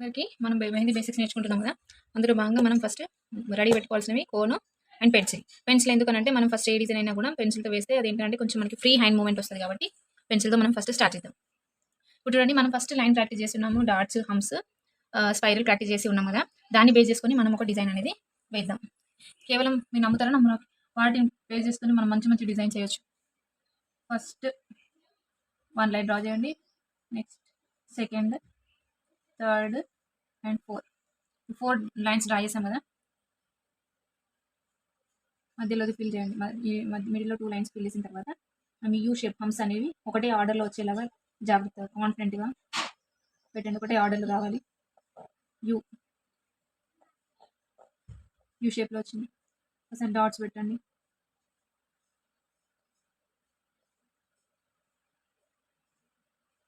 అందరికి మనం మెహందీ బేసిక్స్ నేర్చుకుంటున్నాం కదా? అందులో భాగంగా మనం ఫస్ట్ రెడీ పెట్టుకోవాల్సినవి కోను అండ్ పెన్సిల్. పెన్సిల్ ఎందుకనంటే మనం ఫస్ట్ ఏ డిజైన్ అయినా కూడా పెన్సిల్తో వేస్తే అది ఏంటంటే కొంచెం మనకి ఫ్రీ హ్యాండ్ మూమెంట్ వస్తుంది కాబట్టి పెన్సిల్తో మనం ఫస్ట్ స్టార్ట్ చేద్దాం. ఇప్పుడు చూడండి మనం ఫస్ట్ లైన్ ప్రాక్టీస్ చేస్తున్నాము డాట్స్ హమ్స్ స్పైరల్ ప్రాక్టీస్ చేసి ఉన్నాం కదా? దాన్ని బేస్ చేసుకొని మనం ఒక డిజైన్ అనేది వేద్దాం. కేవలం మీరు నమ్ముతారా నమ్మ వాటిని బేస్ చేసుకొని మనం మంచి మంచి డిజైన్ చేయొచ్చు. ఫస్ట్ వన్ లైన్ డ్రా చేయండి. Next second third and four four lines draw చేసాం కదా? మధ్యలోది ఫిల్ చేయండి. మిడిల్లో టూ లైన్స్ ఫిల్ చేసిన తర్వాత మీ యూ షేప్ హమ్స్ అనేవి ఒకటే ఆర్డర్లో వచ్చేలాగా జాగ్రత్తగా కాన్ఫిడెంట్గా పెట్టండి. ఒకటే ఆర్డర్లు కావాలి. యూ యూ షేప్లో వచ్చింది. అసలు డాట్స్ పెట్టండి.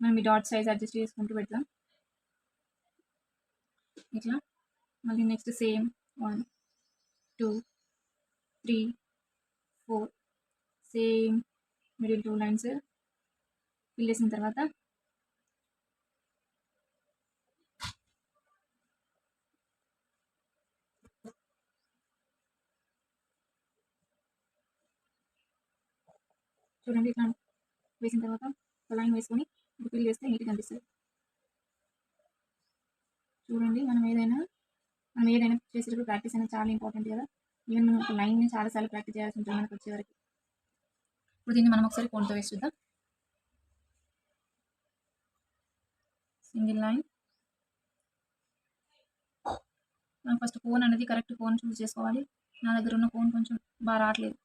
మనం ఈ డాట్ సైజ్ అడ్జస్ట్ చేసుకుంటూ పెడతాం ఇట్లా. మళ్ళీ next same one two three four same middle two lines fill చేసిన తర్వాత. చూడండి ఇట్లా వేసిన తర్వాత లైన్ వేసుకొని ఫిల్ చేస్తే నీట్గా కనిపిస్తుంది. చూడండి మనం ఏదైనా మనం ఏదైనా చేసేటప్పుడు ప్రాక్టీస్ అనేది చాలా ఇంపార్టెంట్ కదా. ఈవెన్ మనం ఒక లైన్ని చాలాసార్లు ప్రాక్టీస్ చేయాల్సి ఉంటుంది మనకు వచ్చేవరకు ఇప్పుడు దీన్ని మనం ఒకసారి కోన్తో వేసి చూద్దాం. సింగిల్ లైన్ మనం ఫస్ట్ కోన్ అనేది కరెక్ట్ కోన్ చూస్ చేసుకోవాలి. నా దగ్గర ఉన్న కోన్ కొంచెం బాగా రావట్లేదు.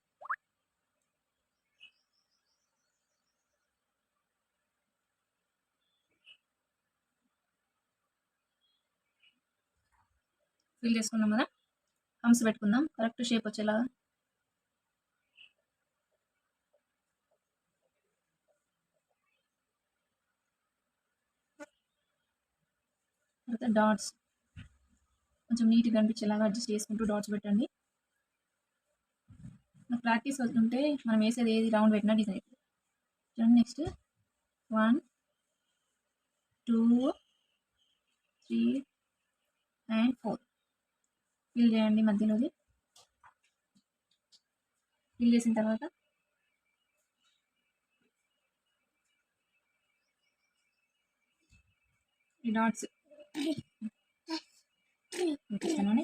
ఫిల్ చేసుకున్నాం కదా. హమ్స్ పెట్టుకుందాం. కరెక్ట్ షేప్ వచ్చేలాగా. తర్వాత డాట్స్. కొంచెం నీట్గా అనిపించేలాగా అడ్జస్ట్ చేసుకుంటూ డాట్స్ పెట్టండి. మనకు ప్రాక్టీస్ వస్తుంటే మనం వేసేది ఏది రౌండ్ పెట్టినా డిజైన్ అవుతుంది చూడండి next. One two three and four. Fill చేయండి మధ్యలోది. ఫిల్ చేసిన తర్వాత. ఈ డాట్స్ ఇంకొస్తానండి